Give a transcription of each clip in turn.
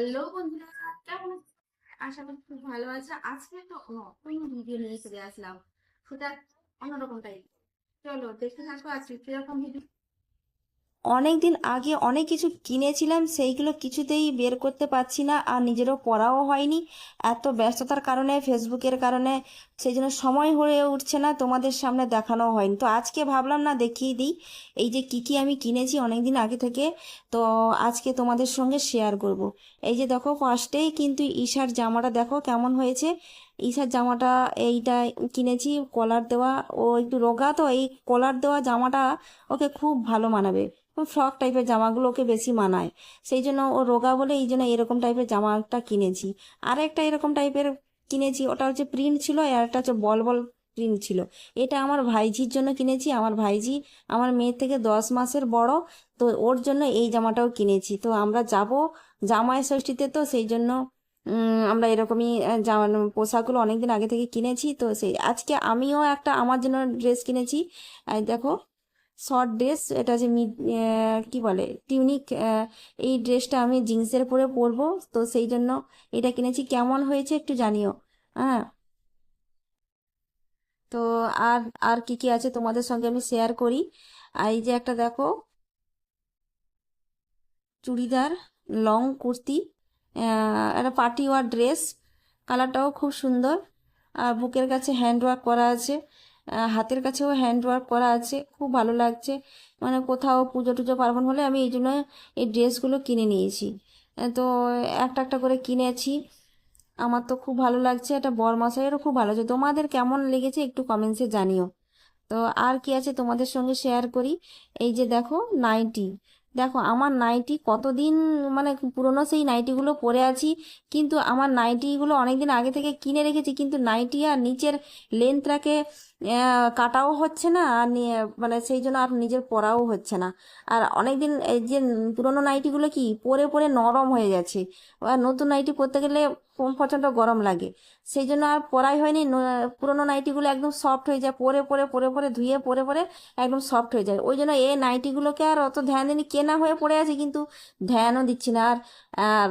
Hello বন্ধুরা, কেমন আশা করি খুব ভালো আছে। আজকে তো নতুন ভিডিও নিয়ে চলে আসলাম। সেটা অন্যরকম টাইপ চলো দেখতে থাকো আজকে কীরকম ভিডিও অনেক দিন আগে অনেক কিছু কিনেছিলাম, সেইগুলো কিছুতেই বের করতে পারছি না আর নিজেরও পড়াও হয়নি। এত ব্যস্ততার কারণে, ফেসবুকের কারণে সেই জন্য সময় হয়ে উঠছে না, তোমাদের সামনে দেখানো হয়নি। তো আজকে ভাবলাম না দেখিয়ে দিই, এই যে কি কি আমি কিনেছি অনেক দিন আগে থেকে, তো আজকে তোমাদের সঙ্গে শেয়ার করব। এই যে দেখো ফার্স্টেই কিন্তু ঈশার জামাটা দেখো কেমন হয়েছে। ঈশার জামাটা এইটা কিনেছি কলার দেওয়া, ও একটু রোগা তো, এই কলার দেওয়া জামাটা ওকে খুব ভালো মানাবে। ফ্রক টাইপের জামাগুলো ওকে বেশি মানায়। সেই জন্য ও রোগা বলে এই জন্য এরকম টাইপের জামাটা কিনেছি। আর একটা এরকম টাইপের কিনেছি, ওটা হচ্ছে প্রিন্ট ছিল, আর একটা হচ্ছে বল বল প্রিন্ট ছিল। এটা আমার ভাইঝির জন্য কিনেছি, আমার ভাইঝি আমার মেয়ের থেকে দশ মাসের বড়, তো ওর জন্য এই জামাটাও কিনেছি। তো আমরা যাব জামাই ষষ্ঠীতে তো সেই জন্য আমরা এরকমই জামা পোশাকগুলো অনেকদিন আগে থেকে কিনেছি। তো সেই, আজকে আমিও একটা আমার জন্য ড্রেস কিনেছি। দেখো, শর্ট ড্রেস, এটা যে মিড কি বলে টিউনিক এই ড্রেসটা আমি জিন্সের পরে পরবো। তো সেই জন্য এটা কিনেছি। কেমন হয়েছে একটু জানিও। হ্যাঁ। তো আর আর কি কি আছে তোমাদের সঙ্গে আমি শেয়ার করি? আর এই যে একটা দেখো, চুড়িদার, লং কুর্তি একটা পার্টি ওয়ার ড্রেস কালারটাও খুব সুন্দর। আর বুকের কাছে হ্যান্ড ওয়ার্ক করা আছে হাতের কাছেও হ্যান্ড ওয়ার্ক করা আছে, খুব ভালো লাগছে। মানে কোথাও পুজো টুজো পার্বণ হলে আমি এই জন্য এই ড্রেসগুলো কিনে নিয়েছি। তো একটা একটা করে কিনেছি। আমার তো খুব ভালো লাগছে, এটা বরমাসাইয়েরও খুব ভালো লাগছে। তোমাদের কেমন লেগেছে একটু কমেন্টসে জানিও। তো আর কি আছে তোমাদের সঙ্গে শেয়ার করি? এই যে দেখো নাইটি দেখো, আমার নাইটি কতদিন মানে পুরনো সেই নাইটিগুলো পরে আছি, কিন্তু আমার নাইটিগুলো অনেকদিন আগে থেকে কিনে রেখেছি, কিন্তু নাইটি আর নিচের লেন্থটাকে কাটাও হচ্ছে না, আর নি- মানে সেই জন্য আর নিজের পরাও হচ্ছে না। আর অনেকদিন এই যে পুরোনো নাইটিগুলো কি পরে পরে নরম হয়ে যাচ্ছে আর নতুন নাইটি পরতে গেলে প্রচণ্ড গরম লাগে। সেই জন্য আর পরাই হয়নি পুরনো নাইটিগুলো একদম সফট হয়ে যায়, পরে পরে পরে পরে ধুয়ে পরে পরে একদম সফট হয়ে যায়। ওই জন্য এই নাইটিগুলোকে আর অত ধ্যান দিইনি কেনা হয়ে পড়ে আছে কিন্তু ধ্যানও দিচ্ছি না। আর আর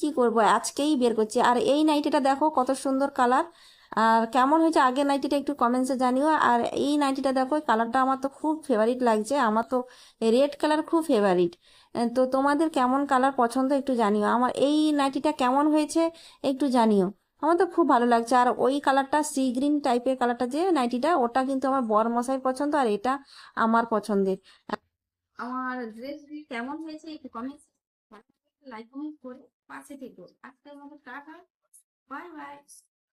কি করব, আজকেই বের করছি। আর এই নাইটিটা দেখো কত সুন্দর কালার আর কেমন হয়েছে আগের নাইটিটা একটু কমেন্টসে জানিও। আর এই নাইটিটা দেখো কালারটা আমার তো খুব ফেভারিট লাগছে। আমার তো রেড কালার খুব ফেভারিট তো তোমাদের কেমন কালার পছন্দ একটু জানিও। আমার এই নাইটিটা কেমন হয়েছে একটু জানিও। আমার তো খুব ভালো লাগছে। আর ওই কালারটা সি গ্রিন টাইপের কালারটা যে নাইটিটা ওটা কিন্তু আমার বর মশাই পছন্দ আর এটা আমার পছন্দের। আমার ড্রেস কেমন হয়েছে একটু কমেন্ট লাইক কমেন্ট করে পাশে থেকো। আজকের মতো টাটা। Bye bye